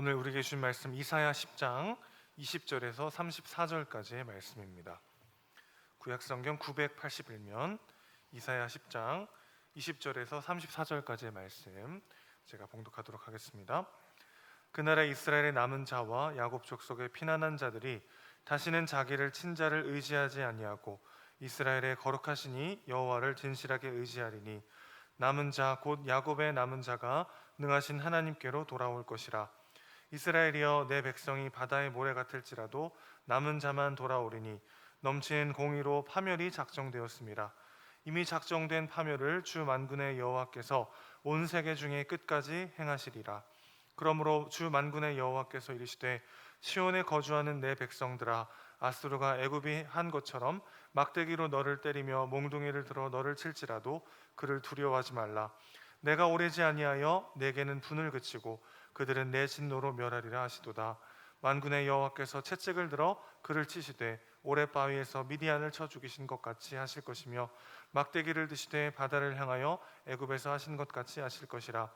오늘 우리에게 주신 말씀 이사야 10장 20절에서 34절까지의 말씀입니다. 구약 성경 981면 이사야 10장 20절에서 34절까지의 말씀 제가 봉독하도록 하겠습니다. 그날에 이스라엘의 남은 자와 야곱 족속의 피난한 자들이 다시는 자기를 친자를 의지하지 아니하고 이스라엘의 거룩하시니 여호와를 진실하게 의지하리니 남은 자 곧 야곱의 남은 자가 능하신 하나님께로 돌아올 것이라 이스라엘이여 내 백성이 바다의 모래 같을지라도 남은 자만 돌아오리니 넘치는 공의로 파멸이 작정되었습니다. 이미 작정된 파멸을 주 만군의 여호와께서 온 세계 중에 끝까지 행하시리라. 그러므로 주 만군의 여호와께서 이르시되 시온에 거주하는 내 백성들아 아수르가 애굽이 한 것처럼 막대기로 너를 때리며 몽둥이를 들어 너를 칠지라도 그를 두려워하지 말라. 내가 오래지 아니하여 내게는 분을 그치고 그들은 내 진노로 멸하리라 하시도다. 만군의 여호와께서 채찍을 들어 그를 치시되 오래 바위에서 미디안을 쳐 죽이신 것 같이 하실 것이며 막대기를 드시되 바다를 향하여 애굽에서 하신 것 같이 하실 것이라.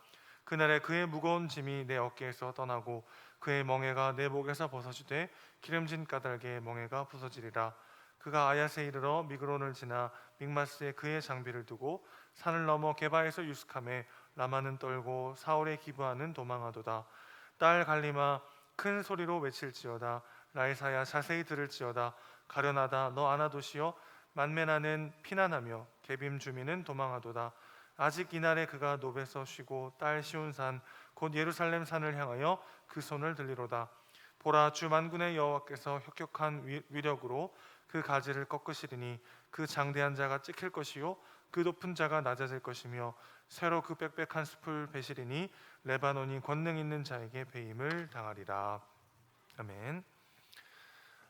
그날에 그의 무거운 짐이 내 어깨에서 떠나고 그의 멍에가 내 목에서 벗어지되 기름진 까닭에 멍에가 부서지리라. 그가 아야세 이르러 미그론을 지나 믹마스에 그의 장비를 두고 산을 넘어 게바에서 유스캄에 라마는 떨고 사울의 기부하는 도망하도다. 딸 갈리마 큰 소리로 외칠지어다. 라이사야 자세히 들을지어다. 가련하다 너 아나도시여 만면하는 피난하며 개빔 주민은 도망하도다. 아직 이날에 그가 노베서 쉬고 딸 시온산 곧 예루살렘 산을 향하여 그 손을 들리로다. 보라 주 만군의 여호와께서 혁혁한 위- 위력으로 그 가지를 꺾으시리니 그 장대한 자가 찍힐 것이요 그 높은 자가 낮아질 것이며 새로 그 빽빽한 숲을 베시리니 레바논이 권능 있는 자에게 배임을 당하리라. 아멘.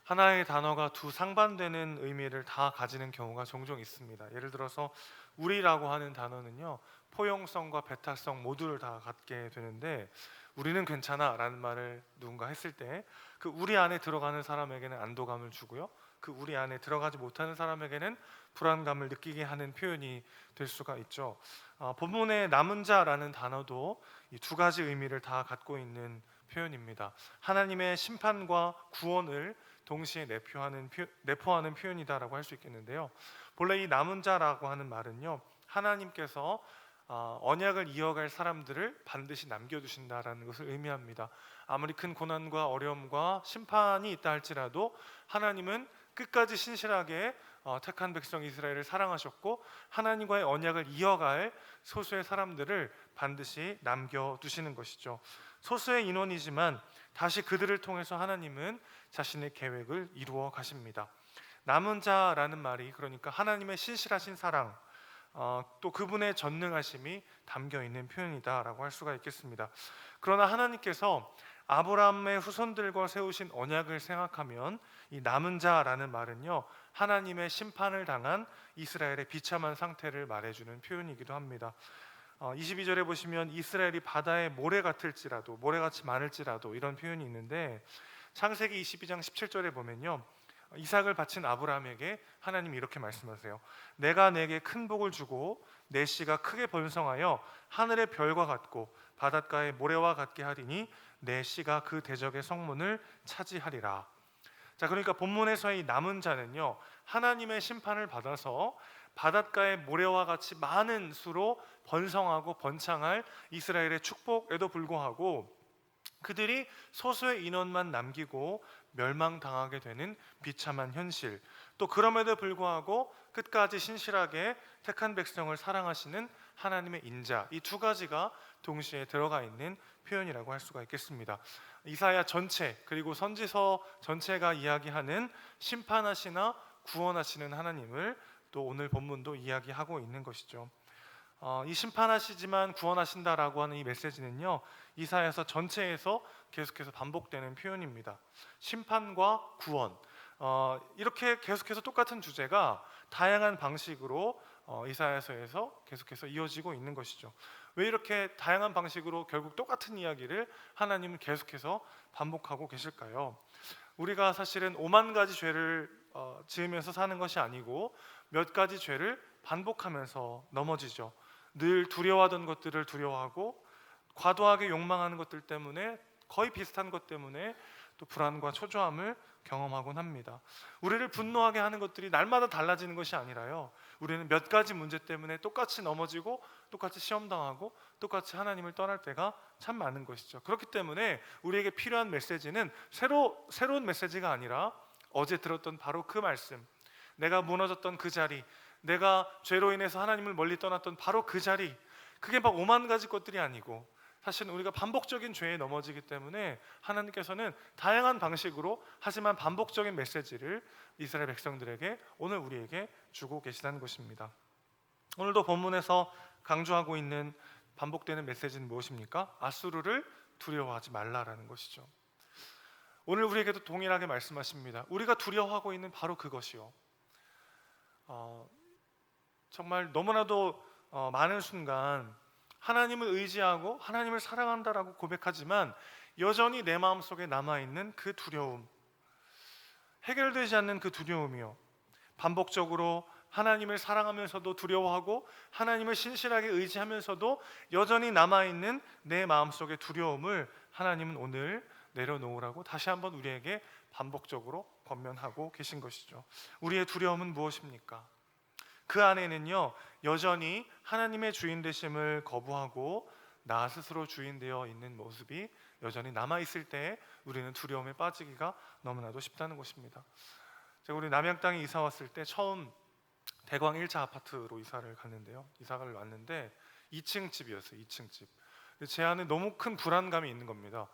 하나의 단어가 두 상반되는 의미를 다 가지는 경우가 종종 있습니다. 예를 들어서 우리라고 하는 단어는요 포용성과 배타성 모두를 다 갖게 되는데 우리는 괜찮아라는 말을 누군가 했을 때 그 우리 안에 들어가는 사람에게는 안도감을 주고요 그 우리 안에 들어가지 못하는 사람에게는 불안감을 느끼게 하는 표현이 될 수가 있죠. 어, 본문의 남은 자라는 단어도 이 두 가지 의미를 다 갖고 있는 표현입니다. 하나님의 심판과 구원을 동시에 내포하는 표, 내포하는 표현이다라고 할 수 있겠는데요. 본래 이 남은 자라고 하는 말은요 하나님께서 어, 언약을 이어갈 사람들을 반드시 남겨두신다라는 것을 의미합니다. 아무리 큰 고난과 어려움과 심판이 있다 할지라도 하나님은 끝까지 신실하게 어, 택한 백성 이스라엘을 사랑하셨고 하나님과의 언약을 이어갈 소수의 사람들을 반드시 남겨 두시는 것이죠. 소수의 인원이지만 다시 그들을 통해서 하나님은 자신의 계획을 이루어 가십니다. 남은 자라는 말이 그러니까 하나님의 신실하신 사랑, 어, 또 그분의 전능하심이 담겨 있는 표현이다라고 할 수가 있겠습니다. 그러나 하나님께서 아브라함의 후손들과 세우신 언약을 생각하면 이 남은 자라는 말은요 하나님의 심판을 당한 이스라엘의 비참한 상태를 말해주는 표현이기도 합니다. 어, 22절에 보시면 이스라엘이 바다의 모래 같을지라도 모래같이 많을지라도 이런 표현이 있는데 창세기 22장 17절에 보면요 이삭을 바친 아브라함에게 하나님이 이렇게 말씀하세요. 내가 내게 큰 복을 주고 내 씨가 크게 번성하여 하늘의 별과 같고 바닷가의 모래와 같게 하리니 내 씨가 그 대적의 성문을 차지하리라. 자, 그러니까 본문에서의 남은 자는요. 하나님의 심판을 받아서 바닷가의 모래와 같이 많은 수로 번성하고 번창할 이스라엘의 축복에도 불구하고 그들이 소수의 인원만 남기고 멸망당하게 되는 비참한 현실. 또 그럼에도 불구하고 끝까지 신실하게 택한 백성을 사랑하시는 하나님의 인자. 이 두 가지가 동시에 들어가 있는 표현이라고 할 수가 있겠습니다. 이사야 전체 그리고 선지서 전체가 이야기하는 심판하시나 구원하시는 하나님을 또 오늘 본문도 이야기하고 있는 것이죠. 어, 이 심판하시지만 구원하신다라고 하는 이 메시지는요 이사야서 전체에서 계속해서 반복되는 표현입니다. 심판과 구원 어, 이렇게 계속해서 똑같은 주제가 다양한 방식으로 어, 이사야서에서 계속해서 이어지고 있는 것이죠. 왜 이렇게 다양한 방식으로 결국 똑같은 이야기를 하나님은 계속해서 반복하고 계실까요? 우리가 사실은 오만 가지 죄를 어, 지으면서 사는 것이 아니고 몇 가지 죄를 반복하면서 넘어지죠. 늘 두려워하던 것들을 두려워하고 과도하게 욕망하는 것들 때문에 거의 비슷한 것 때문에 또 불안과 초조함을 경험하곤 합니다. 우리를 분노하게 하는 것들이 날마다 달라지는 것이 아니라요. 우리는 몇 가지 문제 때문에 똑같이 넘어지고 똑같이 시험 당하고 똑같이 하나님을 떠날 때가 참 많은 것이죠. 그렇기 때문에 우리에게 필요한 메시지는 새로 새로운 메시지가 아니라 어제 들었던 바로 그 말씀. 내가 무너졌던 그 자리, 내가 죄로 인해서 하나님을 멀리 떠났던 바로 그 자리. 그게 막 오만 가지 것들이 아니고 사실은 우리가 반복적인 죄에 넘어지기 때문에 하나님께서는 다양한 방식으로 하지만 반복적인 메시지를 이스라엘 백성들에게 오늘 우리에게 주고 계시다는 것입니다. 오늘도 본문에서 강조하고 있는 반복되는 메시지는 무엇입니까? 아수르를 두려워하지 말라라는 것이죠. 오늘 우리에게도 동일하게 말씀하십니다. 우리가 두려워하고 있는 바로 그것이요. 어, 정말 너무나도 어, 많은 순간 하나님을 의지하고 하나님을 사랑한다라고 고백하지만 여전히 내 마음 속에 남아 있는 그 두려움, 해결되지 않는 그 두려움이요. 반복적으로 하나님을 사랑하면서도 두려워하고 하나님을 신실하게 의지하면서도 여전히 남아 있는 내 마음 속의 두려움을 하나님은 오늘 내려놓으라고 다시 한번 우리에게 반복적으로 권면하고 계신 것이죠. 우리의 두려움은 무엇입니까? 그 안에는요 여전히 하나님의 주인 되심을 거부하고 나 스스로 주인 되어 있는 모습이 여전히 남아 있을 때 우리는 두려움에 빠지기가 너무나도 쉽다는 것입니다. 제가 우리 남양 땅에 이사 왔을 때 처음 대광 1차 아파트로 이사를 갔는데요. 이사를 왔는데 2층 집이었어요. 2층 집. 제 안에 너무 큰 불안감이 있는 겁니다.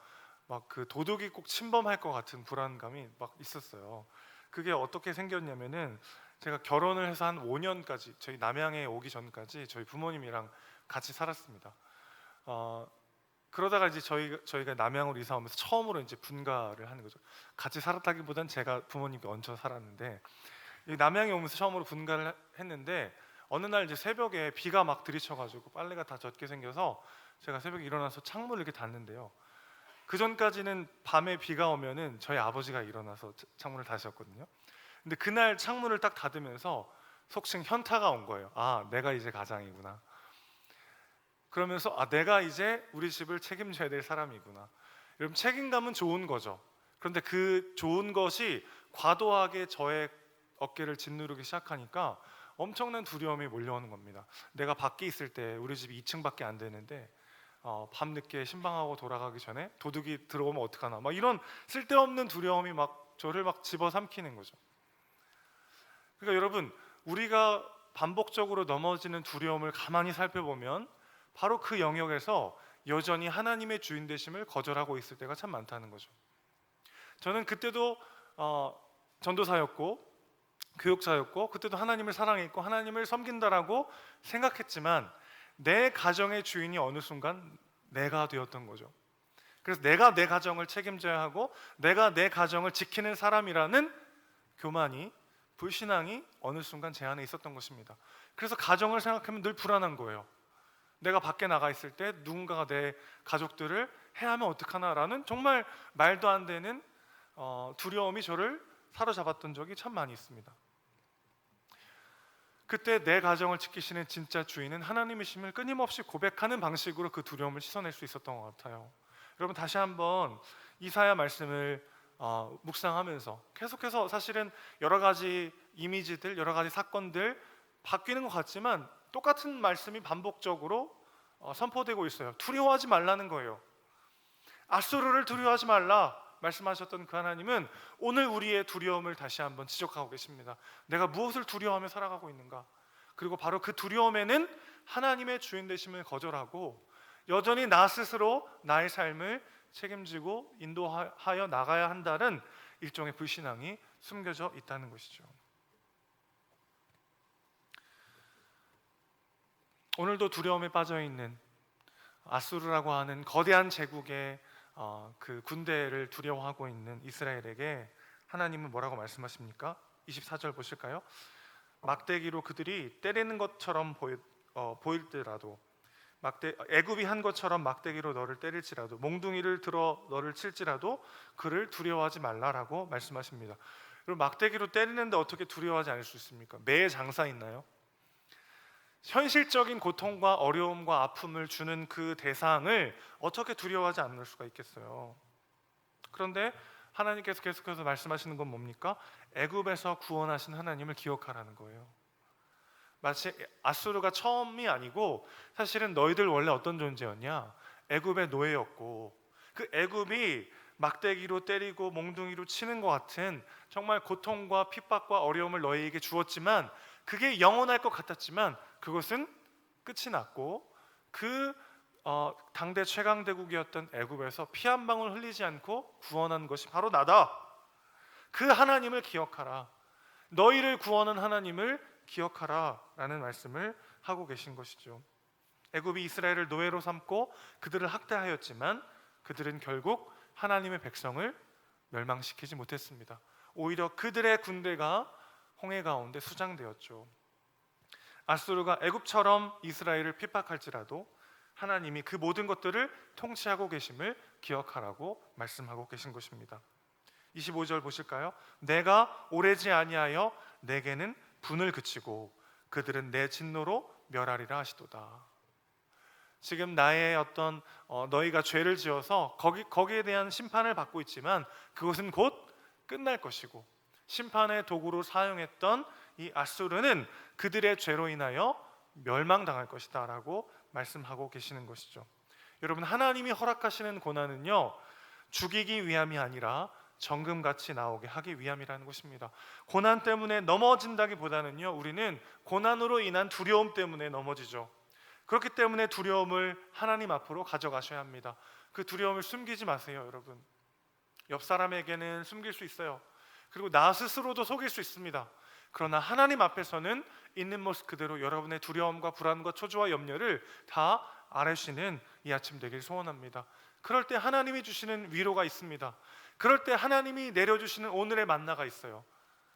막 그 도둑이 꼭 침범할 것 같은 불안감이 막 있었어요. 그게 어떻게 생겼냐면은 제가 결혼을 해서 한 5년까지 저희 남양에 오기 전까지 저희 부모님이랑 같이 살았습니다. 어, 그러다가 이제 저희 저희가 남양으로 이사 오면서 처음으로 이제 분가를 하는 거죠. 같이 살았다기보단 제가 부모님께 얹혀 살았는데 이 남양에 오면서 처음으로 분가를 했는데 어느 날 이제 새벽에 비가 막 들이쳐가지고 빨래가 다 젖게 생겨서 제가 새벽에 일어나서 창문을 이렇게 닫는데요. 그 전까지는 밤에 비가 오면은 저희 아버지가 일어나서 차- 창문을 닫으셨거든요. 근데 그날 창문을 딱 닫으면서 속칭 현타가 온 거예요. 아, 내가 이제 가장이구나. 그러면서 아, 내가 이제 우리 집을 책임져야 될 사람이구나. 여러분 책임감은 좋은 거죠. 그런데 그 좋은 것이 과도하게 저의 어깨를 짓누르기 시작하니까 엄청난 두려움이 몰려오는 겁니다. 내가 밖에 있을 때 우리 집이 2층밖에 안 되는데 어, 밤 늦게 신방하고 돌아가기 전에 도둑이 들어오면 어떡하나 막 이런 쓸데없는 두려움이 막 저를 막 집어삼키는 거죠. 그러니까 여러분 우리가 반복적으로 넘어지는 두려움을 가만히 살펴보면 바로 그 영역에서 여전히 하나님의 주인 되심을 거절하고 있을 때가 참 많다는 거죠. 저는 그때도 어, 전도사였고 교육자였고 그때도 하나님을 사랑했고 하나님을 섬긴다라고 생각했지만 내 가정의 주인이 어느 순간 내가 되었던 거죠. 그래서 내가 내 가정을 책임져야 하고 내가 내 가정을 지키는 사람이라는 교만이 불신앙이 어느 순간 제 안에 있었던 것입니다. 그래서 가정을 생각하면 늘 불안한 거예요. 내가 밖에 나가 있을 때 누군가가 내 가족들을 해하면 어떡하나라는 정말 말도 안 되는 어, 두려움이 저를 사로잡았던 적이 참 많이 있습니다. 그때 내 가정을 지키시는 진짜 주인은 하나님이심을 끊임없이 고백하는 방식으로 그 두려움을 씻어낼 수 있었던 것 같아요. 여러분 다시 한번 이사야 말씀을 어, 묵상하면서 계속해서 사실은 여러 가지 이미지들, 여러 가지 사건들 바뀌는 것 같지만 똑같은 말씀이 반복적으로 어, 선포되고 있어요. 두려워하지 말라는 거예요. 아수르를 두려워하지 말라 말씀하셨던 그 하나님은 오늘 우리의 두려움을 다시 한번 지적하고 계십니다. 내가 무엇을 두려워하며 살아가고 있는가? 그리고 바로 그 두려움에는 하나님의 주인 되심을 거절하고 여전히 나 스스로 나의 삶을 책임지고 인도하여 나가야 한다는 일종의 불신앙이 숨겨져 있다는 것이죠. 오늘도 두려움에 빠져 있는 아수르라고 하는 거대한 제국의 어, 그 군대를 두려워하고 있는 이스라엘에게 하나님은 뭐라고 말씀하십니까? 24절 보실까요? 막대기로 그들이 때리는 것처럼 보일, 어, 보일더라도 막대 애굽이 한 것처럼 막대기로 너를 때릴지라도 몽둥이를 들어 너를 칠지라도 그를 두려워하지 말라라고 말씀하십니다. 그리고 막대기로 때리는데 어떻게 두려워하지 않을 수 있습니까? 매의 장사 있나요? 현실적인 고통과 어려움과 아픔을 주는 그 대상을 어떻게 두려워하지 않을 수가 있겠어요? 그런데 하나님께서 계속해서 말씀하시는 건 뭡니까? 애굽에서 구원하신 하나님을 기억하라는 거예요. 마치 아수르가 처음이 아니고 사실은 너희들 원래 어떤 존재였냐? 애굽의 노예였고 그 애굽이 막대기로 때리고 몽둥이로 치는 것 같은 정말 고통과 핍박과 어려움을 너희에게 주었지만 그게 영원할 것 같았지만 그것은 끝이 났고 그 어, 당대 최강대국이었던 애굽에서 피 한 방울 흘리지 않고 구원한 것이 바로 나다. 그 하나님을 기억하라. 너희를 구원한 하나님을 기억하라라는 말씀을 하고 계신 것이죠. 애굽이 이스라엘을 노예로 삼고 그들을 학대하였지만 그들은 결국 하나님의 백성을 멸망시키지 못했습니다. 오히려 그들의 군대가 홍해 가운데 수장되었죠. 아수르가 애굽처럼 이스라엘을 핍박할지라도 하나님이 그 모든 것들을 통치하고 계심을 기억하라고 말씀하고 계신 것입니다. 25절 보실까요? 내가 오래지 아니하여 내게는 분을 그치고 그들은 내 진노로 멸하리라 하시도다. 지금 나의 어떤 어, 너희가 죄를 지어서 거기 거기에 대한 심판을 받고 있지만 그것은 곧 끝날 것이고 심판의 도구로 사용했던 이 아수르는 그들의 죄로 인하여 멸망당할 것이다라고 말씀하고 계시는 것이죠. 여러분 하나님이 허락하시는 고난은요 죽이기 위함이 아니라 정금같이 나오게 하기 위함이라는 것입니다. 고난 때문에 넘어진다기보다는요 우리는 고난으로 인한 두려움 때문에 넘어지죠. 그렇기 때문에 두려움을 하나님 앞으로 가져가셔야 합니다. 그 두려움을 숨기지 마세요, 여러분. 옆 사람에게는 숨길 수 있어요. 그리고 나 스스로도 속일 수 있습니다. 그러나 하나님 앞에서는 있는 모습 그대로 여러분의 두려움과 불안과 초조와 염려를 다 아뢰시는 이 아침 되길 소원합니다. 그럴 때 하나님이 주시는 위로가 있습니다. 그럴 때 하나님이 내려주시는 오늘의 만나가 있어요.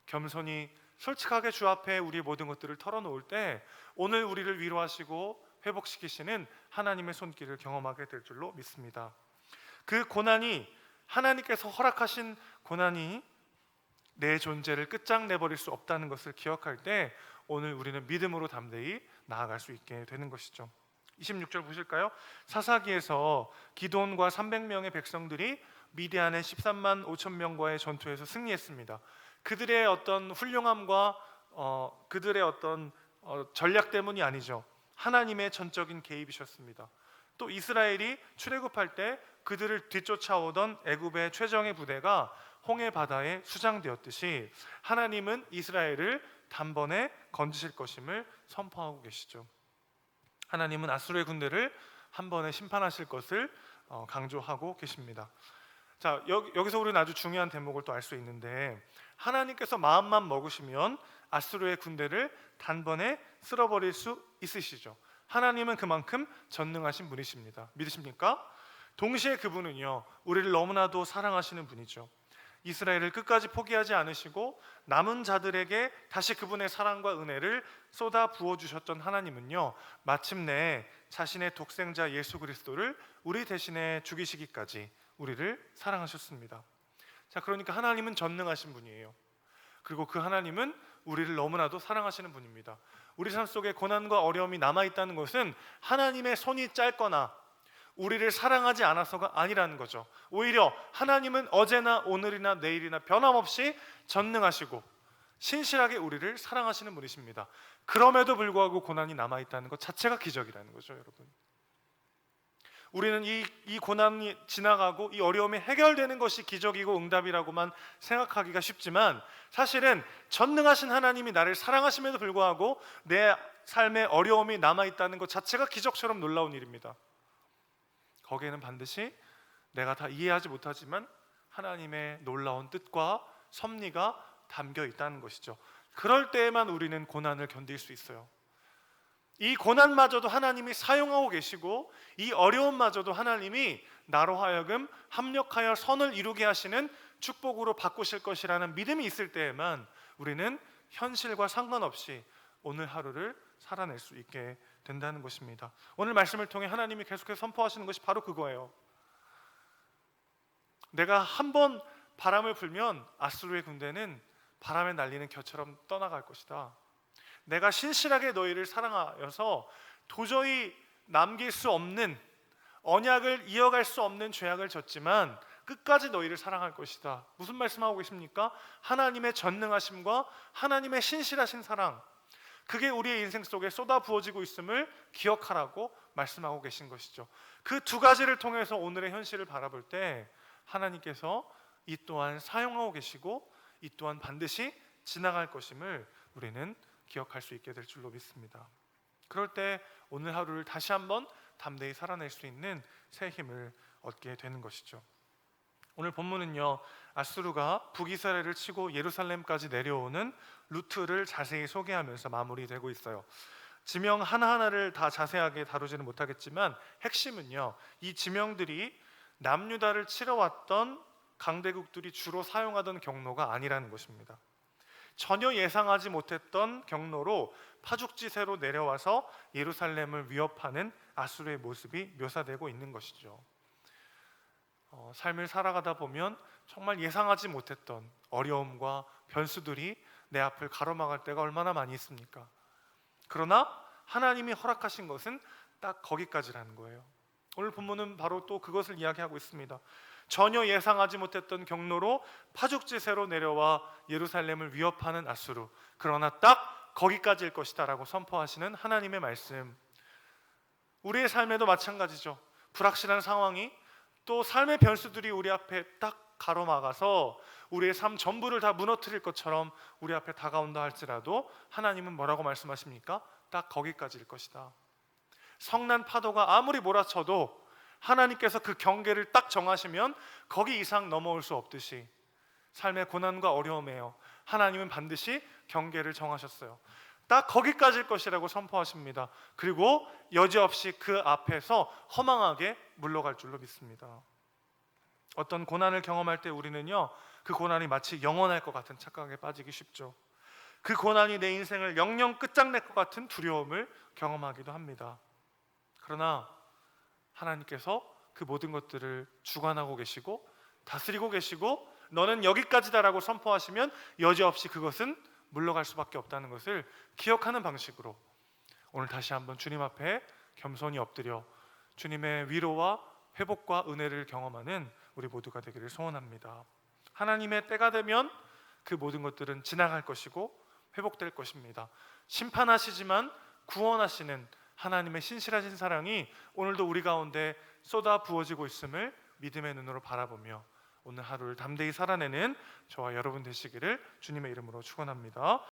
겸손히 솔직하게 주 앞에 우리의 모든 것들을 털어놓을 때 오늘 우리를 위로하시고 회복시키시는 하나님의 손길을 경험하게 될 줄로 믿습니다. 그 고난이 하나님께서 허락하신 고난이 내 존재를 끝장내버릴 수 없다는 것을 기억할 때 오늘 우리는 믿음으로 담대히 나아갈 수 있게 되는 것이죠. 26절 보실까요? 사사기에서 기돈과 300명의 백성들이 미디안의 13만 5천 명과의 전투에서 승리했습니다. 그들의 어떤 훌륭함과 어, 그들의 어떤 어, 전략 때문이 아니죠. 하나님의 전적인 개입이셨습니다. 또 이스라엘이 출애굽할 때 그들을 뒤쫓아오던 애굽의 최정예 부대가 홍해 바다에 수장되었듯이 하나님은 이스라엘을 단번에 건지실 것임을 선포하고 계시죠. 하나님은 아수르의 군대를 한 번에 심판하실 것을 어, 강조하고 계십니다. 자 여기, 여기서 우리는 아주 중요한 대목을 또 알 수 있는데 하나님께서 마음만 먹으시면 아수르의 군대를 단번에 쓸어버릴 수 있으시죠. 하나님은 그만큼 전능하신 분이십니다. 믿으십니까? 동시에 그분은요 우리를 너무나도 사랑하시는 분이죠. 이스라엘을 끝까지 포기하지 않으시고 남은 자들에게 다시 그분의 사랑과 은혜를 쏟아 부어 주셨던 하나님은요 마침내 자신의 독생자 예수 그리스도를 우리 대신에 죽이시기까지 우리를 사랑하셨습니다. 자 그러니까 하나님은 전능하신 분이에요. 그리고 그 하나님은 우리를 너무나도 사랑하시는 분입니다. 우리 삶 속에 고난과 어려움이 남아 있다는 것은 하나님의 손이 짧거나 우리를 사랑하지 않아서가 아니라는 거죠. 오히려 하나님은 어제나 오늘이나 내일이나 변함없이 전능하시고 신실하게 우리를 사랑하시는 분이십니다. 그럼에도 불구하고 고난이 남아 있다는 것 자체가 기적이라는 거죠, 여러분. 우리는 이, 이 고난이 지나가고 이 어려움이 해결되는 것이 기적이고 응답이라고만 생각하기가 쉽지만 사실은 전능하신 하나님이 나를 사랑하심에도 불구하고 내 삶에 어려움이 남아 있다는 것 자체가 기적처럼 놀라운 일입니다. 거기에는 반드시 내가 다 이해하지 못하지만 하나님의 놀라운 뜻과 섭리가 담겨 있다는 것이죠. 그럴 때에만 우리는 고난을 견딜 수 있어요. 이 고난마저도 하나님이 사용하고 계시고 이 어려움마저도 하나님이 나로 하여금 합력하여 선을 이루게 하시는 축복으로 바꾸실 것이라는 믿음이 있을 때에만 우리는 현실과 상관없이 오늘 하루를 살아낼 수 있게 된다는 것입니다. 오늘 말씀을 통해 하나님이 계속해서 선포하시는 것이 바로 그거예요. 내가 한 번 바람을 불면 아수르의 군대는 바람에 날리는 겨처럼 떠나갈 것이다. 내가 신실하게 너희를 사랑하여서 도저히 남길 수 없는 언약을 이어갈 수 없는 죄악을 졌지만 끝까지 너희를 사랑할 것이다. 무슨 말씀하고 계십니까? 하나님의 전능하심과 하나님의 신실하신 사랑. 그게 우리의 인생 속에 쏟아 부어지고 있음을 기억하라고 말씀하고 계신 것이죠. 그 두 가지를 통해서 오늘의 현실을 바라볼 때 하나님께서 이 또한 사용하고 계시고 이 또한 반드시 지나갈 것임을 우리는 기억할 수 있게 될 줄로 믿습니다. 그럴 때 오늘 하루를 다시 한번 담대히 살아낼 수 있는 새 힘을 얻게 되는 것이죠. 오늘 본문은요 아수르가 북이스라엘을 치고 예루살렘까지 내려오는 루트를 자세히 소개하면서 마무리되고 있어요. 지명 하나하나를 다 자세하게 다루지는 못하겠지만 핵심은요 이 지명들이 남유다를 치러 왔던 강대국들이 주로 사용하던 경로가 아니라는 것입니다. 전혀 예상하지 못했던 경로로 파죽지세로 내려와서 예루살렘을 위협하는 아수르의 모습이 묘사되고 있는 것이죠. 어, 삶을 살아가다 보면 정말 예상하지 못했던 어려움과 변수들이 내 앞을 가로막을 때가 얼마나 많이 있습니까? 그러나 하나님이 허락하신 것은 딱 거기까지라는 거예요. 오늘 본문은 바로 또 그것을 이야기하고 있습니다. 전혀 예상하지 못했던 경로로 파죽지세로 내려와 예루살렘을 위협하는 아수르. 그러나 딱 거기까지일 것이다라고 선포하시는 하나님의 말씀. 우리의 삶에도 마찬가지죠. 불확실한 상황이 또 삶의 변수들이 우리 앞에 딱 가로막아서 우리의 삶 전부를 다 무너뜨릴 것처럼 우리 앞에 다가온다 할지라도 하나님은 뭐라고 말씀하십니까? 딱 거기까지일 것이다. 성난 파도가 아무리 몰아쳐도 하나님께서 그 경계를 딱 정하시면 거기 이상 넘어올 수 없듯이 삶의 고난과 어려움에요. 하나님은 반드시 경계를 정하셨어요. 딱 거기까지일 것이라고 선포하십니다. 그리고 여지없이 그 앞에서 허망하게 물러갈 줄로 믿습니다. 어떤 고난을 경험할 때 우리는요, 그 고난이 마치 영원할 것 같은 착각에 빠지기 쉽죠. 그 고난이 내 인생을 영영 끝장낼 것 같은 두려움을 경험하기도 합니다. 그러나 하나님께서 그 모든 것들을 주관하고 계시고 다스리고 계시고 너는 여기까지다라고 선포하시면 여지없이 그것은 물러갈 수밖에 없다는 것을 기억하는 방식으로 오늘 다시 한번 주님 앞에 겸손히 엎드려 주님의 위로와 회복과 은혜를 경험하는 우리 모두가 되기를 소원합니다. 하나님의 때가 되면 그 모든 것들은 지나갈 것이고 회복될 것입니다. 심판하시지만 구원하시는 하나님의 신실하신 사랑이 오늘도 우리 가운데 쏟아 부어지고 있음을 믿음의 눈으로 바라보며 오늘 하루를 담대히 살아내는 저와 여러분 되시기를 주님의 이름으로 축원합니다.